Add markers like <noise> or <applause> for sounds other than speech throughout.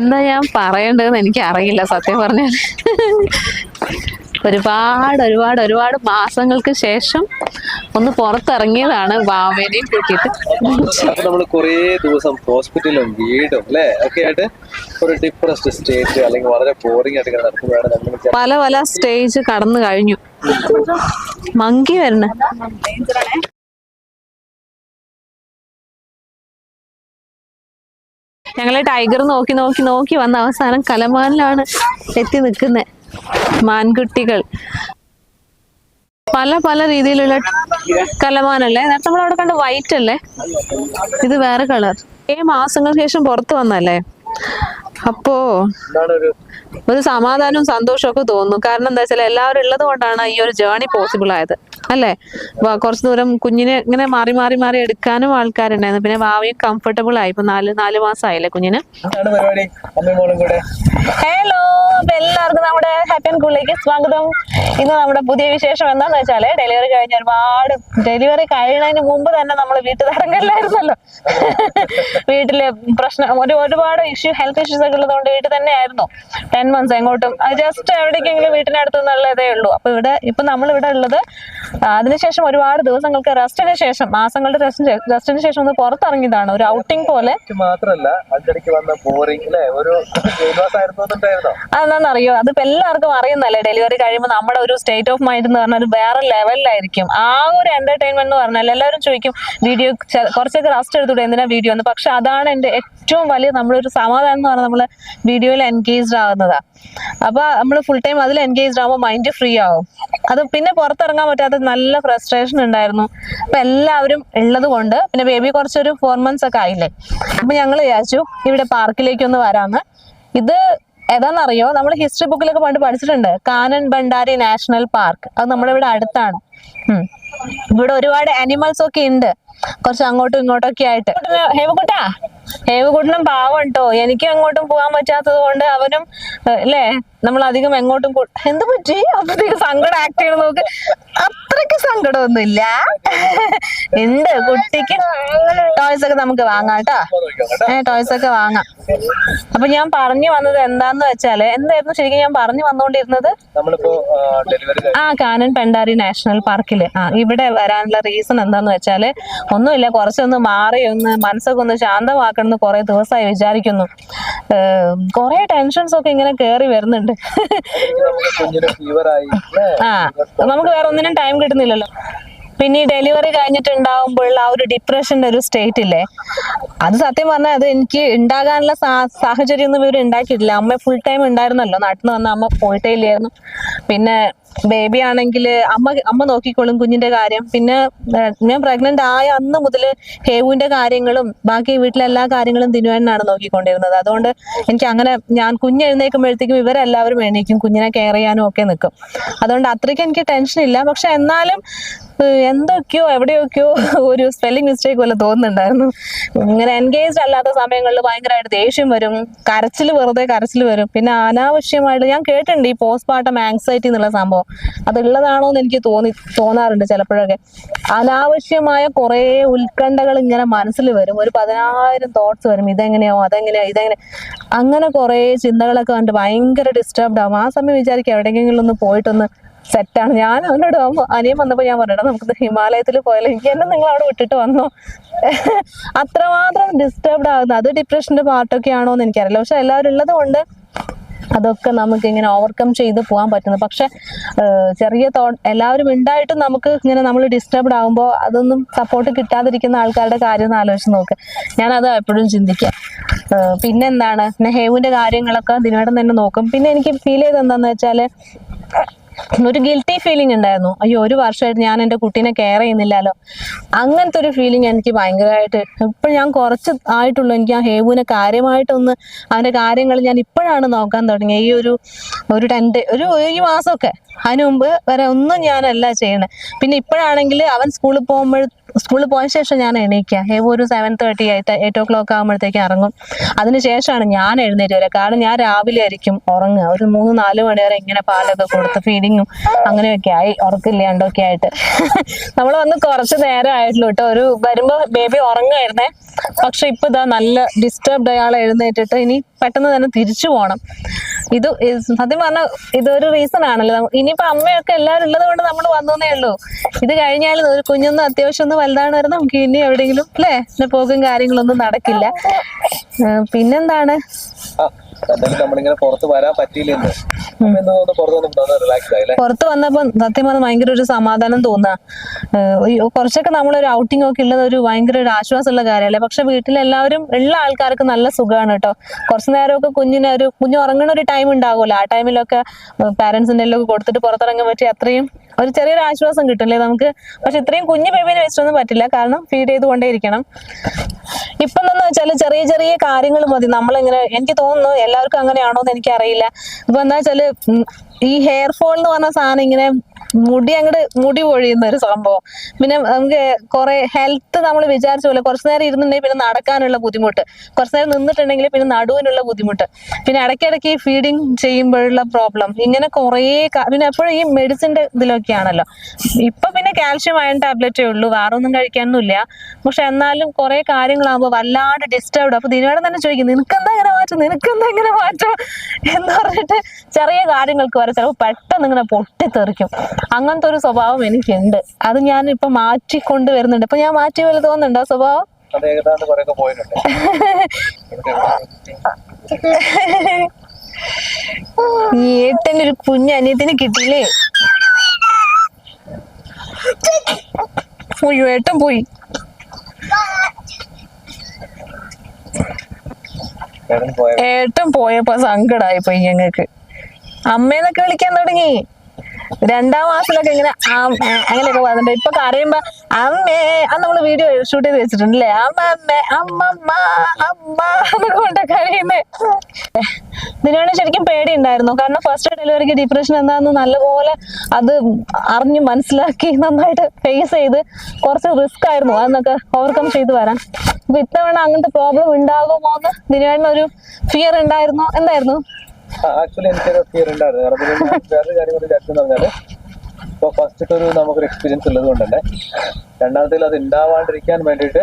എന്താ ഞാൻ പറയേണ്ടതെന്ന് എനിക്ക് അറിയില്ല സത്യം പറഞ്ഞാൽ. ഒരുപാട് ഒരുപാട് ഒരുപാട് മാസങ്ങൾക്ക് ശേഷം ഒന്ന് പുറത്തിറങ്ങിയതാണ് വാവേനെയും കൂട്ടിയിട്ട്. നമ്മൾ കുറേ ദിവസം ഹോസ്പിറ്റലും വീടും അല്ലെ? ഒക്കെ ആയിട്ട് ഒരു ഡിപ്രസ്ഡ് സ്റ്റേജ് അല്ലെങ്കിൽ വളരെ ബോറിംഗ് ആയിട്ട് നടക്കുമ്പോഴാണ് നമ്മൾ പല പല സ്റ്റേജ് കടന്നു കഴിഞ്ഞു. മങ്കി വരണ ഞങ്ങൾ ടൈഗർ നോക്കി നോക്കി നോക്കി വന്ന അവസാനം കലമാനിലാണ് എത്തി നിൽക്കുന്നത് മാൻകുട്ടികൾ. പല പല രീതിയിലുള്ള കലമാനല്ലേ? നേരത്തെ നമ്മൾ അവിടെ കണ്ട വൈറ്റ് അല്ലേ? ഇത് വേറെ കളർ ഏ മാസങ്ങൾക്ക് ശേഷം പുറത്തു വന്നല്ലേ? അപ്പോ ഒരു സമാധാനവും സന്തോഷവും ഒക്കെ തോന്നുന്നു കാരണം എന്താ വെച്ചാൽ എല്ലാവരും ഉള്ളത് കൊണ്ടാണ് ഈ ഒരു ജേണി പോസിബിൾ ആയത്. അല്ലേ? കുറച്ച് ദൂരം കുഞ്ഞിനെ ഇങ്ങനെ മാറി മാറി മാറി എടുക്കാനും ആൾക്കാരുണ്ടായിരുന്നു. പിന്നെ ഭാവിയും കംഫർട്ടബിൾ ആയി. ഇപ്പൊ നാല് നാല് മാസമായില്ലേ കുഞ്ഞിന്? ഹലോ അപ്പൊ എല്ലാവർക്കും നമ്മുടെ ഹാപ്പി ആൻഡ് കൂളിലേക്ക് സ്വാഗതം. ഇന്ന് നമ്മുടെ പുതിയ വിശേഷം എന്താന്ന് വെച്ചാൽ ഡെലിവറി കഴിഞ്ഞ ഒരുപാട് ഡെലിവറി കഴിയുന്നതിന് മുമ്പ് തന്നെ നമ്മൾ വീട്ടിൽ ഇറങ്ങില്ലായിരുന്നല്ലോ വീട്ടിലെ പ്രശ്നം ഒരു ഒരുപാട് ഇഷ്യൂ ഹെൽത്ത് ഇഷ്യൂസ് ഒക്കെ ഉള്ളതുകൊണ്ട് വീട്ടിൽ തന്നെ ആയിരുന്നു. ടെൻ മന്ത്സ് എങ്ങോട്ടും. ജസ്റ്റ് എവിടേക്കെങ്കിലും വീട്ടിനടുത്ത് നിന്നുള്ളതേ ഉള്ളൂ. അപ്പൊ ഇവിടെ ഇപ്പൊ നമ്മൾ ഇവിടെ ഉള്ളത് അതിനുശേഷം ഒരുപാട് ദിവസങ്ങൾക്ക് റെസ്റ്റിന് ശേഷം മാസങ്ങളുടെ റെസ്റ്റിന് റെസ്റ്റിന് ശേഷം ഒന്ന് പുറത്തിറങ്ങിയതാണ്. ഒരു ഔട്ടിംഗ് പോലെ. അതെന്നറിയോ അഞ്ചടിക്ക് വന്ന ബോറിംഗ് ഒരു അതെന്താണെന്നറിയോ അതിപ്പോ എല്ലാവർക്കും അറിയുന്നല്ലേ ഡെലിവറി കഴിയുമ്പോൾ നമ്മുടെ ഒരു സ്റ്റേറ്റ് ഓഫ് മൈൻഡ് എന്ന് പറഞ്ഞാൽ വേറെ ലെവലിലായിരിക്കും ആ ഒരു എന്റർടൈൻമെന്റ് എന്ന് പറഞ്ഞാൽ എല്ലാവരും ചോദിക്കും വീഡിയോ കുറച്ചൊക്കെ റെസ്റ്റ് എടുത്തൂടെ? എന്തിനാ വീഡിയോ എന്ന്. പക്ഷെ അതാണ് എന്റെ ഏറ്റവും വലിയ നമ്മളൊരു സമാധാനം എന്ന് പറഞ്ഞാൽ നമ്മൾ വീഡിയോയിൽ എൻഗേജ്ഡ് ആവുന്നതാ അപ്പൊ നമ്മൾ ഫുൾ ടൈം അതിൽ എൻഗേജ്ഡ് ആവുമ്പോൾ മൈൻഡ് ഫ്രീ ആവും. അത് പിന്നെ പുറത്തിറങ്ങാൻ പറ്റാത്ത നല്ല ഫ്രസ്ട്രേഷൻ ഉണ്ടായിരുന്നു. അപ്പൊ എല്ലാവരും ഉള്ളത് കൊണ്ട് പിന്നെ ബേബി കുറച്ചൊരു ഫോർ മന്ത്സ് ഒക്കെ ആയില്ലേ. അപ്പൊ ഞങ്ങൾ വിചാരിച്ചു ഇവിടെ പാർക്കിലേക്ക് ഒന്ന് വരാന്ന്. ഇത് ഏതാണെന്നറിയോ നമ്മൾ ഹിസ്റ്ററി ബുക്കിലൊക്കെ പണ്ട് പഠിച്ചിട്ടുണ്ട്. Kanan Bhandari national park. അത് നമ്മുടെ ഇവിടെ അടുത്താണ്. ഇവിടെ ഒരുപാട് അനിമൽസ് ഒക്കെ ഉണ്ട്. കുറച്ച് അങ്ങോട്ടും ഇങ്ങോട്ടും ഒക്കെ ആയിട്ട്. ഹേവക്കുട്ടാ ഹേവക്കുട്ടനും പാവം കേട്ടോ എനിക്കും എങ്ങോട്ടും പോകാൻ പറ്റാത്തത് കൊണ്ട് അവനും അല്ലേ നമ്മൾ അധികം എങ്ങോട്ടും എന്ത് പറ്റി? അപ്പത്തേക്ക് സങ്കടം ആക്ട് ചെയ്യണം നോക്ക് അത്രയ്ക്ക് സങ്കടമൊന്നുമില്ല. ഉണ്ട് കുട്ടിക്ക് ടോയ്സ് ഒക്കെ നമുക്ക് വാങ്ങാം കേട്ടോ. ഏഹ് ടോയ്സ് ഒക്കെ വാങ്ങാം. അപ്പൊ ഞാൻ പറഞ്ഞു വന്നത് എന്താന്ന് വെച്ചാൽ എന്തായിരുന്നു ശരിക്കും ഞാൻ പറഞ്ഞു വന്നുകൊണ്ടിരുന്നത്? ആ കാനൻ പെണ്ടാരി നാഷണൽ പാർക്കിൽ. ആ ഇവിടെ വരാനുള്ള റീസൺ എന്താന്ന് വെച്ചാൽ ഒന്നുമില്ല കുറച്ചൊന്ന് മാറി ഒന്ന് മനസ്സൊക്കെ ഒന്ന് ശാന്തമാക്കണം. എന്ന് കുറെ ദിവസമായി വിചാരിക്കുന്നു. കുറെ ടെൻഷൻസ് ഒക്കെ ഇങ്ങനെ കേറി വരുന്നുണ്ട്. ആ നമുക്ക് വേറെ ഒന്നിനും ടൈം കിട്ടുന്നില്ലല്ലോ. പിന്നെ ഈ ഡെലിവറി കഴിഞ്ഞിട്ടുണ്ടാവുമ്പോഴുള്ള ആ ഒരു ഡിപ്രഷന്റെ ഒരു സ്റ്റേറ്റ് ഇല്ലേ അത് സത്യം പറഞ്ഞാൽ അത് എനിക്ക് ഉണ്ടാകാനുള്ള സാഹചര്യം ഒന്നും ഇവർ ഉണ്ടാക്കിയിട്ടില്ല. അമ്മ ഫുൾ ടൈം ഉണ്ടായിരുന്നല്ലോ. നാട്ടിൽ നിന്ന് വന്ന അമ്മ പോയിട്ടേ ഇല്ലായിരുന്നു പിന്നെ ബേബി ആണെങ്കിൽ അമ്മ അമ്മ നോക്കിക്കോളും കുഞ്ഞിന്റെ കാര്യം. പിന്നെ ഞാൻ പ്രഗ്നന്റ് ആയ അന്ന് മുതൽ ഹേവുവിന്റെ കാര്യങ്ങളും ബാക്കി വീട്ടിലെ എല്ലാ കാര്യങ്ങളും ദിനുവാനാണ് നോക്കിക്കൊണ്ടിരുന്നത്. അതുകൊണ്ട് എനിക്ക് അങ്ങനെ ഞാൻ കുഞ്ഞ് എഴുന്നേൽക്കുമ്പോഴത്തേക്കും ഇവരെല്ലാവരും എണീക്കും. കുഞ്ഞിനെ കെയർ ചെയ്യാനും ഒക്കെ നിൽക്കും അതുകൊണ്ട് അത്രയ്ക്ക് എനിക്ക് ടെൻഷൻ ഇല്ല. പക്ഷെ എന്നാലും എന്തൊക്കെയോ എവിടെയൊക്കെയോ ഒരു സ്പെല്ലിംഗ് മിസ്റ്റേക്ക് പോലെ തോന്നുന്നുണ്ടായിരുന്നു. ഇങ്ങനെ എൻഗേജ്ഡ് അല്ലാത്ത സമയങ്ങളിൽ ഭയങ്കരമായിട്ട് ദേഷ്യം വരും. കരച്ചിൽ വെറുതെ കരച്ചിൽ വരും. പിന്നെ അനാവശ്യമായിട്ട് ഞാൻ കേട്ടിട്ടുണ്ട് ഈ പോസ്റ്റ്മോർട്ടം ആങ്സൈറ്റി എന്നുള്ള സംഭവം. അതുള്ളതാണോ എന്ന് എനിക്ക് തോന്നി തോന്നാറുണ്ട് ചിലപ്പോഴൊക്കെ. അനാവശ്യമായ കുറേ ഉത്കണ്ഠകൾ ഇങ്ങനെ മനസ്സിൽ വരും. ഒരു പതിനായിരം തോട്ട്സ് വരും. ഇതെങ്ങനെയോ അതെങ്ങനെയോ? ഇതെങ്ങനെ? അങ്ങനെ കുറേ ചിന്തകളൊക്കെ കണ്ട് ഭയങ്കര ഡിസ്റ്റർബ്ഡ് ആവും. ആ സമയം വിചാരിക്കും എവിടെയെങ്കിലും ഒന്ന് പോയിട്ടൊന്ന് സെറ്റാണ് ഞാൻ അവനോട് അനിയൻ വന്നപ്പോ ഞാൻ പറഞ്ഞിട്ട് നമുക്ക് ഹിമാലയത്തിൽ പോയാലോ? എനിക്ക് എന്നെ നിങ്ങൾ അവിടെ വിട്ടിട്ട് വന്നോ? <laughs> അത്രമാത്രം ഡിസ്റ്റർബ്ഡ് ആകുന്നു അത് ഡിപ്രഷന്റെ പാർട്ടൊക്കെ ആണോ എന്ന് എനിക്കറിയില്ല. പക്ഷെ എല്ലാവരും ഉള്ളത് കൊണ്ട് അതൊക്കെ നമുക്ക് ഇങ്ങനെ ഓവർകം ചെയ്ത് പോകാൻ പറ്റുന്നു. പക്ഷെ ചെറിയ തോ എല്ലാവരും ഉണ്ടായിട്ടും നമുക്ക് ഇങ്ങനെ നമ്മൾ ഡിസ്റ്റർബ്ഡ് ആകുമ്പോൾ അതൊന്നും സപ്പോർട്ട് കിട്ടാതിരിക്കുന്ന ആൾക്കാരുടെ കാര്യം ഒന്ന് ആലോചിച്ച് നോക്ക്. ഞാനത് എപ്പോഴും ചിന്തിക്കാം. പിന്നെ പിന്നെന്താണ്? പിന്നെ ഹേവുവിന്റെ കാര്യങ്ങളൊക്കെ ദിനേടം തന്നെ നോക്കും. പിന്നെ എനിക്ക് ഫീൽ ചെയ്ത് എന്താന്ന് വെച്ചാൽ ഒരു ഗിൽറ്റി ഫീലിംഗ് ഉണ്ടായിരുന്നു. അയ്യോ ഒരു വർഷമായിട്ട് ഞാൻ എന്റെ കുട്ടീനെ കെയർ ചെയ്യുന്നില്ലല്ലോ. അങ്ങനത്തെ ഒരു ഫീലിംഗ് എനിക്ക് ഭയങ്കരമായിട്ട് ഇപ്പം ഞാൻ കുറച്ച് ആയിട്ടുള്ളൂ. എനിക്ക് ആ ഹേബുവിനെ കാര്യമായിട്ടൊന്ന് അവന്റെ കാര്യങ്ങൾ ഞാൻ ഇപ്പോഴാണ് നോക്കാൻ തുടങ്ങിയത് ഈ ഒരു ഒരു ടെൻ ഡേ ഒരു ഈ മാസമൊക്കെ. അതിനു മുമ്പ് വരെ ഒന്നും ഞാനല്ല ചെയ്യണേ പിന്നെ ഇപ്പോഴാണെങ്കിൽ അവൻ സ്കൂളിൽ പോകുമ്പോൾ സ്കൂളിൽ പോയ ശേഷം ഞാൻ എണീക്കുക ഒരു seven thirty eight eight o'clock ആകുമ്പോഴത്തേക്ക് ഇറങ്ങും അതിനുശേഷമാണ് ഞാൻ എഴുന്നേറ്റ് വരിക. കാരണം ഞാൻ രാവിലെ ആയിരിക്കും ഉറങ്ങുക. ഒരു മൂന്ന് നാല് മണി വരെ ഇങ്ങനെ പാലൊക്കെ കൊടുത്ത് ഫീഡിങ്ങും അങ്ങനെയൊക്കെ ആയി. ഉറക്കില്ലാണ്ടൊക്കെ ആയിട്ട്. നമ്മൾ വന്ന് കുറച്ച് നേരം ആയിട്ടുള്ളൂ കേട്ടോ ഒരു വരുമ്പോൾ ബേബി ഉറങ്ങുമായിരുന്നേ പക്ഷെ ഇപ്പൊ ഇതാ നല്ല ഡിസ്റ്റർബ്ഡ് അയാൾ എഴുന്നേറ്റിട്ട് ഇനി പെട്ടെന്ന് തന്നെ തിരിച്ചു പോകണം ഇത് സത്യം പറഞ്ഞാൽ ഇതൊരു റീസൺ ആണല്ലോ. ഇനിയിപ്പോ അമ്മയൊക്കെ എല്ലാവരും ഉള്ളത് കൊണ്ട് നമ്മൾ വന്നേ ഉള്ളൂ. ഇത് കഴിഞ്ഞാൽ ഒരു കുഞ്ഞൊന്നും അത്യാവശ്യം ഒന്ന് വലുതാണ് വരുന്നത് നമുക്ക് ഇനി എവിടെയെങ്കിലും അല്ലേ? പിന്നെ പോകും കാര്യങ്ങളൊന്നും നടക്കില്ല. പിന്നെന്താണ്? പുറത്ത് വന്നപ്പോ സത്യം പറഞ്ഞ ഭയങ്കര ഒരു സമാധാനം തോന്നാ. കുറച്ചൊക്കെ നമ്മളൊരു ഔട്ടിംഗ് ഒക്കെ ഉള്ളത് ഒരു ഭയങ്കര ഒരു ആശ്വാസമുള്ള കാര്യമല്ലേ? പക്ഷെ വീട്ടിലെല്ലാവരും എല്ലാ ആൾക്കാർക്കും നല്ല സുഖമാണ് കേട്ടോ. കുറച്ച് നേരമൊക്കെ കുഞ്ഞിനെ ഒരു കുഞ്ഞു ഉറങ്ങുന്ന ഒരു ടൈം ഉണ്ടാകുമല്ലോ ആ ടൈമിലൊക്കെ പാരന്റ്സിന്റെ എല്ലാം കൊടുത്തിട്ട് പുറത്തിറങ്ങാൻ പറ്റി അത്രയും ഒരു ചെറിയൊരു ആശ്വാസം കിട്ടില്ലേ നമുക്ക്? പക്ഷെ ഇത്രയും കുഞ്ഞു ബേബിനെ വെച്ചിട്ടൊന്നും പറ്റില്ല. കാരണം ഫീഡ് ചെയ്തുകൊണ്ടേ ഇരിക്കണം ഇപ്പം എന്ന് വെച്ചാൽ ചെറിയ ചെറിയ കാര്യങ്ങൾ മതി. നമ്മളിങ്ങനെ എനിക്ക് തോന്നുന്നു എല്ലാവർക്കും അങ്ങനെയാണോ എന്ന് എനിക്കറിയില്ല. ഇപ്പൊ എന്താ വെച്ചാൽ ഈ ഹെയർ ഫോൾ എന്ന് പറഞ്ഞ സാധനം ഇങ്ങനെ മുടി അങ്ങോട്ട് മുടി പൊഴിയുന്ന ഒരു സംഭവം. പിന്നെ നമുക്ക് കുറെ ഹെൽത്ത് നമ്മൾ വിചാരിച്ച പോലെ കുറച്ചു നേരം ഇരുന്നുണ്ടെങ്കിൽ പിന്നെ നടക്കാനുള്ള ബുദ്ധിമുട്ട്. കുറച്ചു നേരം നിന്നിട്ടുണ്ടെങ്കിൽ പിന്നെ നടുവിനുള്ള ബുദ്ധിമുട്ട്. പിന്നെ ഇടയ്ക്കിടയ്ക്ക് ഫീഡിങ് ചെയ്യുമ്പോഴുള്ള പ്രോബ്ലം ഇങ്ങനെ കുറേ പിന്നെ എപ്പോഴും ഈ മെഡിസിന്റെ ഇതിലൊക്കെയാണല്ലോ. ഇപ്പൊ പിന്നെ കാൽഷ്യം അയൺ ടാബ്ലറ്റേ ഉള്ളൂ. വേറെ ഒന്നും കഴിക്കാനൊന്നുമില്ല. പക്ഷെ എന്നാലും കുറെ കാര്യങ്ങളാകുമ്പോൾ വല്ലാണ്ട് ഡിസ്റ്റർബ്ഡ് അപ്പൊ ദിനോടെ തന്നെ ചോദിക്കും നിനക്കെന്താ ഇങ്ങനെ മാറ്റം? നിനക്കെന്താ ഇങ്ങനെ മാറ്റം? എന്ന് പറഞ്ഞിട്ട് ചെറിയ കാര്യങ്ങൾക്ക് വരെ ചിലപ്പോൾ പെട്ടെന്ന് ഇങ്ങനെ പൊട്ടിത്തെറിക്കും. അങ്ങനത്തെ ഒരു സ്വഭാവം എനിക്കുണ്ട്. അത് ഞാൻ ഇപ്പൊ മാറ്റിക്കൊണ്ട് വരുന്നുണ്ട് ഇപ്പൊ ഞാൻ മാറ്റി പോലെ തോന്നുന്നുണ്ടോ സ്വഭാവം? ഏട്ടനൊരു കുഞ്ഞ് അനിയത്തിന് കിട്ടിയില്ലേ? പോയി ഏട്ടൻ പോയി. ഏട്ടൻ പോയ ഏട്ടൻ പോയപ്പോ സങ്കടായി പോയി ഞങ്ങക്ക് അമ്മേന്നൊക്കെ വിളിക്കാൻ തുടങ്ങി. രണ്ടാം മാസത്തിലൊക്കെ ഇങ്ങനെ അങ്ങനെയൊക്കെ പറഞ്ഞിട്ട് ഇപ്പൊ കരയുമ്പോ അമ്മേ അത് നമ്മൾ വീഡിയോ ഷൂട്ട് ചെയ്ത് വെച്ചിട്ടുണ്ടല്ലേ? അമ്മ അമ്മ അമ്മമ്മ അമ്മ കൊണ്ട് കരയുന്നേ. ഇതിനാണ് ശരിക്കും പേടി ഉണ്ടായിരുന്നു കാരണം ഫസ്റ്റ് ഡെലിവറിക്ക് ഡിപ്രഷൻ എന്താണെന്ന് നല്ലപോലെ അത് അറിഞ്ഞ് മനസ്സിലാക്കി നന്നായിട്ട് ഫേസ് ചെയ്ത് കുറച്ച് റിസ്ക് ആയിരുന്നു അതെന്നൊക്കെ ഓവർകം ചെയ്ത് വരാൻ. അപ്പൊ ഇത്തവണ അങ്ങനത്തെ പ്രോബ്ലം ഉണ്ടാകുമോ എന്ന് ഒരു ഫിയർ ഉണ്ടായിരുന്നു. എന്തായിരുന്നു? ആക്ച്വലി എനിക്കൊരു ഫിയർ ഉണ്ടായിരുന്നു. കാരണം പിന്നെ ഞാൻ വേറൊരു കാര്യം കൂടി വിചാരിച്ചെന്ന് പറഞ്ഞാൽ ഇപ്പൊ ഫസ്റ്റ് ഒരു നമുക്കൊരു എക്സ്പീരിയൻസ് ഉള്ളത് കൊണ്ട് തന്നെ. രണ്ടാമത്തേൽ അത് ഉണ്ടാവാണ്ടിരിക്കാൻ വേണ്ടിയിട്ട്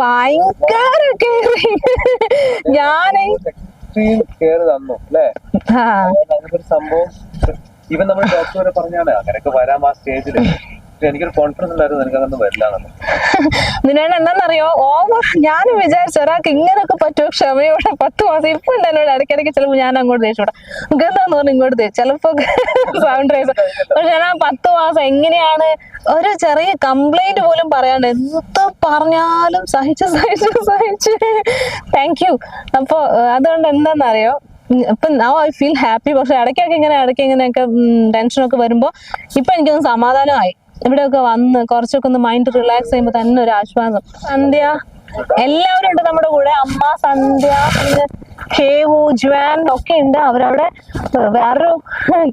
ഭയങ്കര ഞാനേ എക്സ്ട്രീം കെയർ തന്നു അല്ലേ? ഒരു സംഭവം ഇവൻ നമ്മൾ ഡോക്ടർ വരെ പറഞ്ഞാണ് അങ്ങനെയൊക്കെ വരാം ആ സ്റ്റേജിൽ എനിക്കൊരു കോൺഫിഡൻസ് ഉണ്ടായിരുന്നു അങ്ങനെ വരില്ല നിന്നോട് എന്താണെന്നറിയോ ഓവർ ഞാനും വിചാരിച്ചു ഒരാൾക്ക് ഇങ്ങനെയൊക്കെ പറ്റുമോ? ക്ഷമയോടെ പത്ത് മാസം ഇപ്പൊ എന്നോട്. ഇടയ്ക്കിടയ്ക്ക് ചിലപ്പോൾ ഞാൻ അങ്ങോട്ട് ദേഷ്യപ്പെടാം ഗന്ധം എന്താന്ന് പറഞ്ഞു ഇങ്ങോട്ട് തേച്ചു ചിലപ്പോ സൗണ്ട് റൈസ് പക്ഷെ ഞാൻ ആ പത്ത് മാസം എങ്ങനെയാണ് ഒരു ചെറിയ കംപ്ലൈന്റ് പോലും പറയാണ്ട് എന്ത് പറഞ്ഞാലും സഹിച്ച് സഹിച്ച് സഹിച്ച്. താങ്ക് യു അപ്പൊ അതുകൊണ്ട് എന്താണെന്നറിയോ ഇപ്പൊ നൗ ഐ ഫീൽ ഹാപ്പി പക്ഷെ ഇടയ്ക്കൊക്കെ ഇങ്ങനെ ഇടയ്ക്ക് ഇങ്ങനെയൊക്കെ ടെൻഷനൊക്കെ വരുമ്പോ ഇപ്പൊ എനിക്കൊന്ന് സമാധാനമായി. ഇവിടെയൊക്കെ വന്ന് കുറച്ചൊക്കെ ഒന്ന് മൈൻഡ് റിലാക്സ് ചെയ്യുമ്പോൾ തന്നെ ഒരു ആശ്വാസം. സന്ധ്യ. എല്ലാവരും ഉണ്ട് നമ്മുടെ കൂടെ. അമ്മ സന്ധ്യ പിന്നെ ഹേവു ജുവാൻ ഒക്കെ ഉണ്ട്. അവരവിടെ വേറൊരു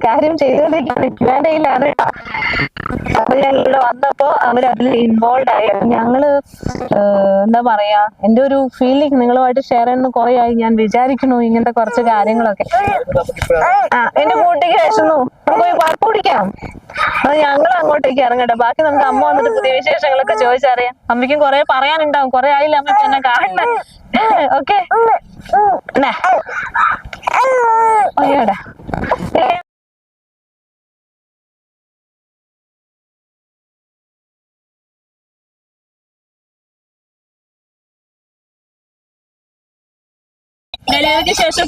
കാര്യം ചെയ്തുകൊണ്ടിരിക്കുകയാണ്. ജുവാന്റെയിലാണ്. അപ്പൊ ഞാൻ ഇവിടെ വന്നപ്പോ അവരതിൽ ഇൻവോൾവ് ആയി. ഞങ്ങൾ എന്താ പറയാ എന്റെ ഒരു ഫീലിംഗ് നിങ്ങളുമായിട്ട് ഷെയർ ചെയ്യുന്ന കുറെ ആയി. ഞാൻ വിചാരിക്കുന്നു ഇങ്ങനത്തെ കുറച്ച് കാര്യങ്ങളൊക്കെ. ആ എന്റെ കൂട്ടിക്ക് വിശന്നു. പോയി പാൽ കുടിക്കാം. അത് ഞങ്ങൾ അങ്ങോട്ടേക്ക് ഇറങ്ങട്ടെ. ബാക്കി നമുക്ക് അമ്മ വന്നിട്ട് പുതിയ വിശേഷങ്ങളൊക്കെ ചോദിച്ചറിയാം. അമ്മയ്ക്കും കുറെ പറയാനുണ്ടാവും. കുറെ ആയില്ല അമ്മ എന്നെ കാണണേ ഓക്കെ. അയ്യോടെ. ഡെലിവറിക്ക് ശേഷം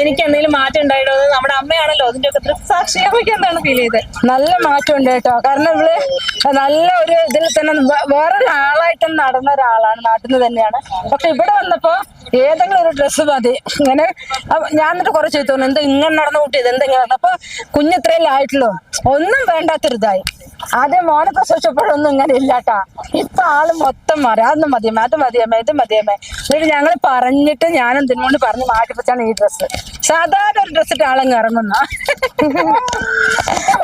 എനിക്ക് എന്തെങ്കിലും മാറ്റം ഉണ്ടായിട്ടോ? നമ്മുടെ അമ്മയാണല്ലോ അതിന്റെ ഒക്കെ ദൃക്സാക്ഷി എന്താണ് ഫീൽ ചെയ്തത് നല്ല മാറ്റം ഉണ്ട് കേട്ടോ. കാരണം ഇവൾ നല്ല ഒരു ഇതിൽ തന്നെ വേറൊരാളായിട്ട് വേറൊരു നടന്ന ഒരാളാണ് നാട്ടിൽ നിന്ന് തന്നെയാണ്. പക്ഷെ ഇവിടെ വന്നപ്പോ ഏതെങ്കിലും ഒരു ഡ്രസ്സ് മതി. ഇങ്ങനെ ഞാൻ എന്നിട്ട് കുറെ ചെയ്തു എന്താ ഇങ്ങനെ നടന്നു കൂട്ടിയത്? എന്തെങ്കിലും അപ്പൊ കുഞ്ഞിത്രയല്ലേ ആയിട്ടുള്ളൂ ഒന്നും വേണ്ടാത്തൊരിതായി ആദ്യം മോനെ പ്രസവിച്ചപ്പോഴൊന്നും ഇങ്ങനെ ഇല്ലാട്ടാ. ഇപ്പൊ ആൾ മൊത്തം മാറി. അതൊന്നും മതിയമ്മേ അത് മതിയമ്മേ ഇത് മതിയമ്മേ. എന്നിട്ട് ഞങ്ങൾ പറഞ്ഞിട്ട് ഞാൻ എന്തിനോട് പറഞ്ഞ് മാറ്റിപ്പിച്ചാണ് ഈ ഡ്രസ്സ് സാധാരണ ഒരു ഡ്രസ് ഇട്ട് ആളങ്ങ് ഇറങ്ങുന്ന.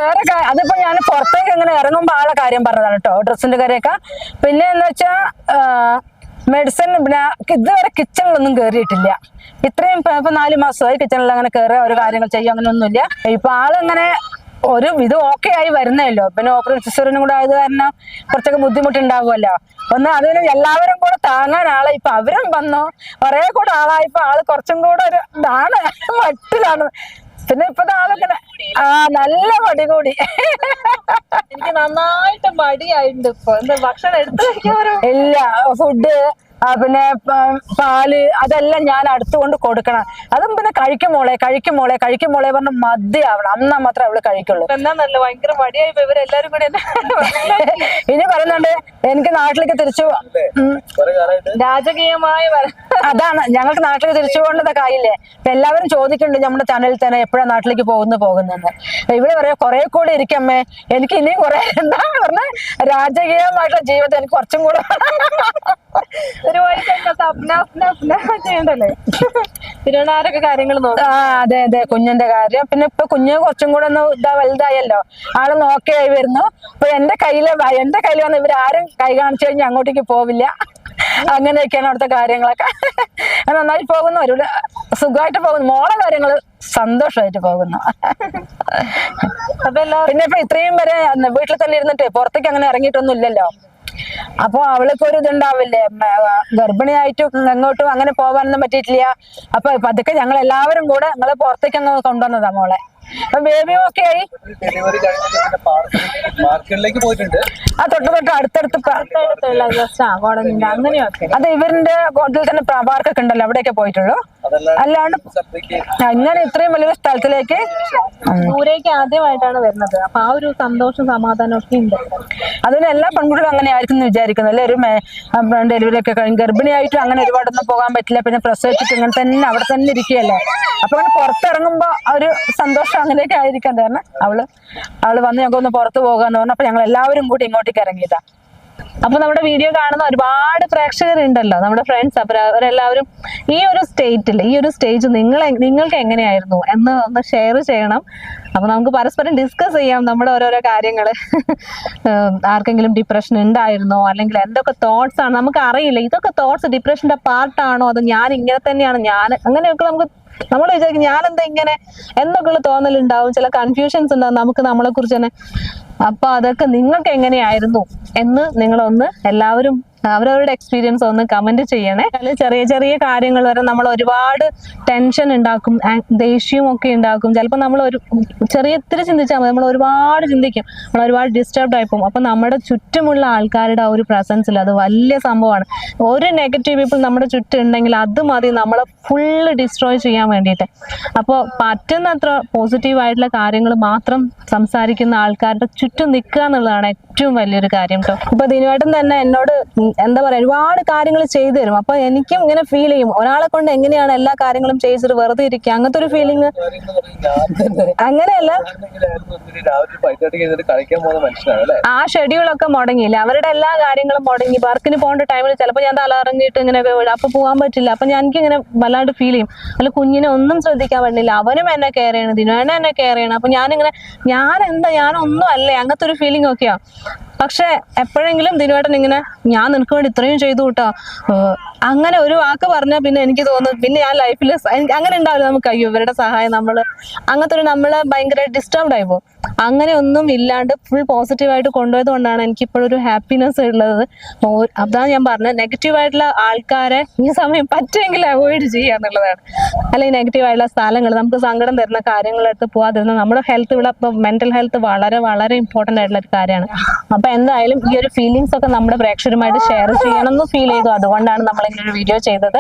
വേറെ അതിപ്പോ ഞാൻ പുറത്തേക്ക് ഇങ്ങനെ ഇറങ്ങുമ്പോ ആളെ കാര്യം പറഞ്ഞതാണ് കേട്ടോ ഡ്രസ്സിന്റെ കാര്യമൊക്കെ. പിന്നെ എന്ന് വെച്ചാ മെഡിസിൻ പിന്നെ ഇതുവരെ കിച്ചണിലൊന്നും കയറിയിട്ടില്ല ഇത്രയും ഇപ്പൊ ഇപ്പൊ നാല് മാസമായി കിച്ചണിൽ അങ്ങനെ കയറുക ഒരു കാര്യങ്ങൾ ചെയ്യുക അങ്ങനെ ഒന്നുമില്ല. ഇപ്പൊ ആളിങ്ങനെ ഒരു ഇത് ഓക്കെ ആയി വരുന്നല്ലോ പിന്നെ ഓപ്പറേഷൻ സിസ്റ്ററിനും കൂടെ ആയത് കാരണം കുറച്ചൊക്കെ ബുദ്ധിമുട്ടുണ്ടാവുമല്ലോ. ഒന്ന് അതിന് എല്ലാവരും കൂടെ താങ്ങാൻ ആളെ. ഇപ്പൊ അവരും വന്നു. കുറെ കൂടെ ആളായപ്പോ ആൾ കുറച്ചും കൂടെ ഒരു ഇതാണ്. <laughs> മട്ടിലാണ്. പിന്നെ ഇപ്പത്തെ ആളൊക്കെ ആ നല്ല പടി കൂടി. <laughs> എനിക്ക് നന്നായിട്ട് മടിയായിട്ടുണ്ട് ഇപ്പൊ. എന്താ ഭക്ഷണം എടുത്തു വെക്കാറോ ഇല്ല ഫുഡ് പിന്നെ പാൽ അതെല്ലാം ഞാൻ അടുത്തുകൊണ്ട് കൊടുക്കണം. അതും പിന്നെ കഴിക്കും മോളെ കഴിക്കും മോളെ കഴിക്കും മോളെ പറഞ്ഞ് മതിയാവണം. അന്നാ മാത്രമേ അവൾ കഴിക്കുള്ളൂ. എന്താന്നല്ല ഭയങ്കര മടിയായി ഇവരെല്ലാരും കൂടെ എന്നെ ഇനി പറയുന്നുണ്ട് എനിക്ക് നാട്ടിലേക്ക് തിരിച്ചു രാജകീയമായ വര- അതാണ് ഞങ്ങൾക്ക് നാട്ടിലേക്ക് തിരിച്ചു പോകേണ്ടതൊക്കെ ആയില്ലേ അപ്പൊ എല്ലാവരും ചോദിക്കുന്നുണ്ട് നമ്മുടെ ചാനലിൽ തന്നെ എപ്പോഴാണ് നാട്ടിലേക്ക് പോകുന്നു പോകുന്നെന്ന്. ഇവിടെ പറയാ കുറെ കൂടെ ഇരിക്കമ്മേ എനിക്ക് ഇനിയും കുറെ എന്താ പറഞ്ഞ? രാജകീയമായിട്ടുള്ള ജീവിതം എനിക്ക് കുറച്ചും കൂടെ ഒരു വയസ്സ് ചെയ്യണ്ടല്ലേ? തിരുവനാരൊക്കെ കാര്യങ്ങൾ നോക്കാം. ആ അതെ അതെ കുഞ്ഞിന്റെ കാര്യം. പിന്നെ ഇപ്പൊ കുഞ്ഞ് കുറച്ചും കൂടെ ഒന്ന് ഇതാ വലുതായല്ലോ. ആൾ നോക്കിയായി വരുന്നു. ഇപ്പൊ എന്റെ കയ്യിൽ എന്റെ കയ്യിൽ വന്ന് ഇവരാരും കൈ കാണിച്ചു കഴിഞ്ഞാൽ അങ്ങോട്ടേക്ക് പോവില്ല. അങ്ങനെയൊക്കെയാണ് അവിടുത്തെ കാര്യങ്ങളൊക്കെ. നന്നായി പോകുന്നു. ഒരു സുഖമായിട്ട് പോകുന്നു. മോളെ കാര്യങ്ങൾ സന്തോഷമായിട്ട് പോകുന്നു. അപ്പൊ പിന്നെ ഇപ്പൊ ഇത്രയും വരെ വീട്ടിൽ തന്നെ ഇരുന്നിട്ട് പുറത്തേക്ക് അങ്ങനെ ഇറങ്ങിയിട്ടൊന്നും ഇല്ലല്ലോ. അപ്പൊ അവൾക്ക് ഒരു ഇതുണ്ടാവില്ലേ? ഗർഭിണിയായിട്ടും എങ്ങോട്ടും അങ്ങനെ പോകാനൊന്നും പറ്റിയിട്ടില്ല. അപ്പൊ പതുക്കെ ഞങ്ങൾ എല്ലാവരും കൂടെ ഞങ്ങൾ പുറത്തേക്ക് അങ്ങ് കൊണ്ടുവന്നതാ മോളെ. അപ്പൊ ബേബി ഒക്കെ ആയി. ഡെലിവറി കഴിഞ്ഞിട്ട് പിന്നെ പാർക്കിലേക്ക് പോയിട്ടുണ്ട്. ആ തൊട്ട് തൊട്ട് അടുത്തടുത്ത് അങ്ങനെയൊക്കെ. അത് ഇവരിന്റെ കോട്ടിൽ തന്നെ പാർക്കൊക്കെ ഉണ്ടല്ലോ അവിടെയൊക്കെ പോയിട്ടുള്ളൂ. അല്ലാണ്ട് അങ്ങനെ ഇത്രയും വലിയ സ്ഥലത്തിലേക്ക്. ദൂരേക്ക് ആദ്യമായിട്ടാണ് വരുന്നത്. അപ്പൊ ആ ഒരു സന്തോഷം സമാധാനം ഒക്കെ ഉണ്ട്. അതിന് എല്ലാ പെൺകുട്ടികളും അങ്ങനെ ആയിരിക്കും എന്ന് വിചാരിക്കുന്നു. അല്ലെ? ഒരു ഡെലിവറി ഒക്കെ കഴിഞ്ഞ് ഗർഭിണിയായിട്ടും അങ്ങനെ ഒരുപാടൊന്നും പോകാൻ പറ്റില്ല. പിന്നെ പ്രസവിച്ചിട്ട് ഇങ്ങനെ തന്നെ അവിടെ തന്നെ ഇരിക്കുകയല്ലേ? അപ്പൊ അങ്ങനെ പുറത്തിറങ്ങുമ്പോ ആ ഒരു സന്തോഷം അങ്ങനെയൊക്കെ ആയിരിക്കാൻ കാരണം അവൾ അവൾ വന്ന് ഞങ്ങൾക്ക് ഒന്ന് പുറത്ത് പോകാന്ന് പറഞ്ഞു അപ്പൊ ഞങ്ങൾ എല്ലാവരും കൂടി ഇങ്ങോട്ടേക്ക് ഇറങ്ങിയതാ. അപ്പൊ നമ്മുടെ വീഡിയോ കാണുന്ന ഒരുപാട് പ്രേക്ഷകരുണ്ടല്ലോ നമ്മുടെ ഫ്രണ്ട്സ് അപ്പൊ അവരെല്ലാവരും ഈ ഒരു സ്റ്റേറ്റിൽ ഈ ഒരു സ്റ്റേജ് നിങ്ങൾ നിങ്ങൾക്ക് എങ്ങനെയായിരുന്നു എന്ന് ഒന്ന് ഷെയർ ചെയ്യണം. അപ്പൊ നമുക്ക് പരസ്പരം ഡിസ്കസ് ചെയ്യാം നമ്മുടെ ഓരോരോ കാര്യങ്ങൾ <laughs> ആർക്കെങ്കിലും ഡിപ്രഷൻ ഉണ്ടായിരുന്നോ? അല്ലെങ്കിൽ എന്തൊക്കെ തോട്ട്സ് ആണ്? നമുക്ക് അറിയില്ല. ഇതൊക്കെ തോട്ട്സ് ഡിപ്രഷന്റെ പാർട്ടാണോ അത് ഞാൻ ഇങ്ങനെ തന്നെയാണ്. ഞാൻ അങ്ങനെയൊക്കെ നമുക്ക് നമ്മൾ വിചാരിക്കും ഞാനെന്താ ഇങ്ങനെ എന്നൊക്കെയുള്ള തോന്നലുണ്ടാവും. ചില കൺഫ്യൂഷൻസ് ഉണ്ടാവും. നമുക്ക് നമ്മളെ കുറിച്ച് തന്നെ. അപ്പൊ അതൊക്കെ നിങ്ങൾക്ക് എങ്ങനെയായിരുന്നു എന്ന് നിങ്ങളൊന്ന് എല്ലാവരും അവരവരുടെ എക്സ്പീരിയൻസ് ഒന്ന് കമന്റ് ചെയ്യണേ. ചെറിയ ചെറിയ കാര്യങ്ങൾ വരെ നമ്മൾ ഒരുപാട് ടെൻഷൻ ഉണ്ടാക്കും ദേഷ്യവും ഒക്കെ ഉണ്ടാക്കും. ചിലപ്പോൾ നമ്മൾ ഒരു ചെറിയ ഇത്തിരി ചിന്തിച്ചാൽ മതി. നമ്മൾ ഒരുപാട് ചിന്തിക്കും. നമ്മൾ ഒരുപാട് ഡിസ്റ്റർബ്ഡ് പോകും. അപ്പൊ നമ്മുടെ ചുറ്റുമുള്ള ആൾക്കാരുടെ ആ ഒരു പ്രസൻസിൽ അത് വലിയ സംഭവമാണ്. ഒരു നെഗറ്റീവ് പീപ്പിൾ നമ്മുടെ ചുറ്റും ഉണ്ടെങ്കിൽ അത് മതി. നമ്മളെ ഫുള്ള് ഡിസ്ട്രോയ് ചെയ്യാൻ വേണ്ടിയിട്ട്. അപ്പോൾ പറ്റുന്നത്ര പോസിറ്റീവ് ആയിട്ടുള്ള കാര്യങ്ങൾ മാത്രം സംസാരിക്കുന്ന ആൾക്കാരുടെ ചുറ്റും നിൽക്കുക എന്നുള്ളതാണ് ഏറ്റവും വലിയൊരു കാര്യം കേട്ടോ ഇപ്പൊ ദിനുവേട്ടൻ തന്നെ എന്നോട് എന്താ പറയാ ഒരുപാട് കാര്യങ്ങൾ ചെയ്തു തരും. അപ്പൊ എനിക്കും ഇങ്ങനെ ഫീൽ ചെയ്യും. ഒരാളെ കൊണ്ട് എങ്ങനെയാണ് എല്ലാ കാര്യങ്ങളും ചെയ്തിട്ട് വെറുതെ ഇരിക്കുക. അങ്ങനത്തെ ഒരു ഫീലിംഗ് ഞാൻ അങ്ങനെയല്ല. ആ ഷെഡ്യൂളൊക്കെ മുടങ്ങിയില്ല? അവരുടെ എല്ലാ കാര്യങ്ങളും മുടങ്ങി. വർക്കിന് പോകേണ്ട ടൈമിൽ ചിലപ്പോൾ ഞാൻ തലറങ്ങിയിട്ട് ഇങ്ങനെ അപ്പൊ പോകാൻ പറ്റില്ല. അപ്പൊ ഞാൻ എനിക്ക് ഇങ്ങനെ വല്ലാണ്ട് ഫീൽ ചെയ്യും. അല്ല കുഞ്ഞിനെ ഒന്നും ശ്രദ്ധിക്കാൻ പറ്റില്ല അവനും എന്നെ കെയർ ചെയ്യണം. ദിനേനെ എന്നെ കെയർ ചെയ്യണം. അപ്പൊ ഞാനിങ്ങനെ ഞാൻ എന്താ ഞാനൊന്നും അല്ലേ? അങ്ങനത്തെ ഒരു ഫീലിംഗ് ഒക്കെയാ. പക്ഷെ എപ്പോഴെങ്കിലും ദിനുവേട്ടൻ ഇങ്ങനെ ഞാൻ നിനക്ക് വേണ്ടി ഇത്രയും ചെയ്തു കൂട്ടോ അങ്ങനെ ഒരു വാക്ക് പറഞ്ഞാൽ പിന്നെ എനിക്ക് തോന്നുന്നു പിന്നെ ഞാൻ ലൈഫിൽ അങ്ങനെ ഉണ്ടാവില്ല നമുക്ക്. അയ്യോ ഇവരുടെ സഹായം നമ്മൾ അങ്ങനത്തെ ഒരു നമ്മൾ ഭയങ്കര ഡിസ്റ്റർബ്ഡ് ആയി പോകും. അങ്ങനെ ഒന്നും ഇല്ലാണ്ട് ഫുൾ പോസിറ്റീവായിട്ട് കൊണ്ടുപോയത് കൊണ്ടാണ് എനിക്ക് ഇപ്പോഴൊരു ഒരു ഹാപ്പിനെസ് ഉള്ളത്. അതാണ് ഞാൻ പറഞ്ഞത് നെഗറ്റീവ് ആയിട്ടുള്ള ആൾക്കാരെ ഈ സമയം പറ്റുമെങ്കിൽ അവോയ്ഡ് ചെയ്യുക എന്നുള്ളതാണ്. അല്ലെങ്കിൽ നെഗറ്റീവ് ആയിട്ടുള്ള സ്ഥലങ്ങൾ നമുക്ക് സങ്കടം തരുന്ന കാര്യങ്ങളെടുത്ത് പോകാതിരുന്ന നമ്മുടെ ഹെൽത്ത് ഇവിടെ മെന്റൽ ഹെൽത്ത് വളരെ വളരെ ഇമ്പോർട്ടന്റ് ആയിട്ടുള്ള ഒരു കാര്യമാണ്. അപ്പൊ എന്തായാലും ഈ ഒരു ഫീലിങ്സ് ഒക്കെ നമ്മുടെ പ്രേക്ഷകരുമായിട്ട് ഷെയർ ചെയ്യണം എന്ന് ഫീൽ ചെയ്തു. അതുകൊണ്ടാണ് നമ്മൾ ഇങ്ങനെ ഒരു വീഡിയോ ചെയ്തത്.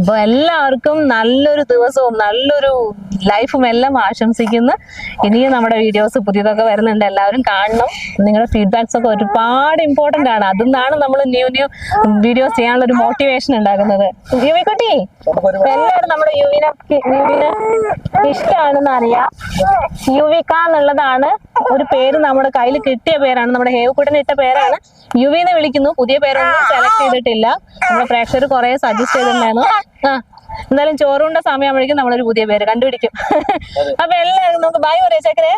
അപ്പൊ എല്ലാവർക്കും നല്ലൊരു ദിവസവും നല്ലൊരു ലൈഫും എല്ലാം ആശംസിക്കുന്നു. ഇനിയും നമ്മുടെ വീഡിയോസ് പുതിയതൊക്കെ വരുന്നുണ്ട്. എല്ലാവരും കാണണം. നിങ്ങളുടെ ഫീഡ്ബാക്സ് ഒക്കെ ഒരുപാട് ഇമ്പോർട്ടന്റ് ആണ്. അതിന്നാണ് നമ്മൾ ന്യൂ ന്യൂ വീഡിയോസ് ചെയ്യാനുള്ള ഒരു മോട്ടിവേഷൻ ഉണ്ടാകുന്നത്. യുവിക്കുട്ടി എല്ലാവരും നമ്മുടെ യുവിനെ യുവിന് ഇഷ്ടമാണെന്ന് അറിയാം. യുവിക എന്നുള്ളതാണ് ഒരു പേര് നമ്മുടെ കയ്യിൽ കിട്ടിയ പേരാണ്. നമ്മുടെ ഹേവക്കുട്ടന് ഇട്ട പേരാണ്. യുവിനെ എന്ന് വിളിക്കുന്നു. പുതിയ പേരൊന്നും സെലക്ട് ചെയ്തിട്ടില്ല. നമ്മുടെ പ്രേക്ഷകർ കുറെ സജസ്റ്റ് ചെയ്തിട്ടുണ്ടായിരുന്നു. ആ എന്തായാലും ചോറുണ്ട സമയമാകുമ്പോഴേക്കും നമ്മളൊരു പുതിയ പേര് കണ്ടുപിടിക്കും. അപ്പൊ എല്ലാവർക്കും നമുക്ക് ബൈ പറയാം ചേക്കരെ.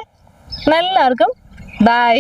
എല്ലാവർക്കും ബൈ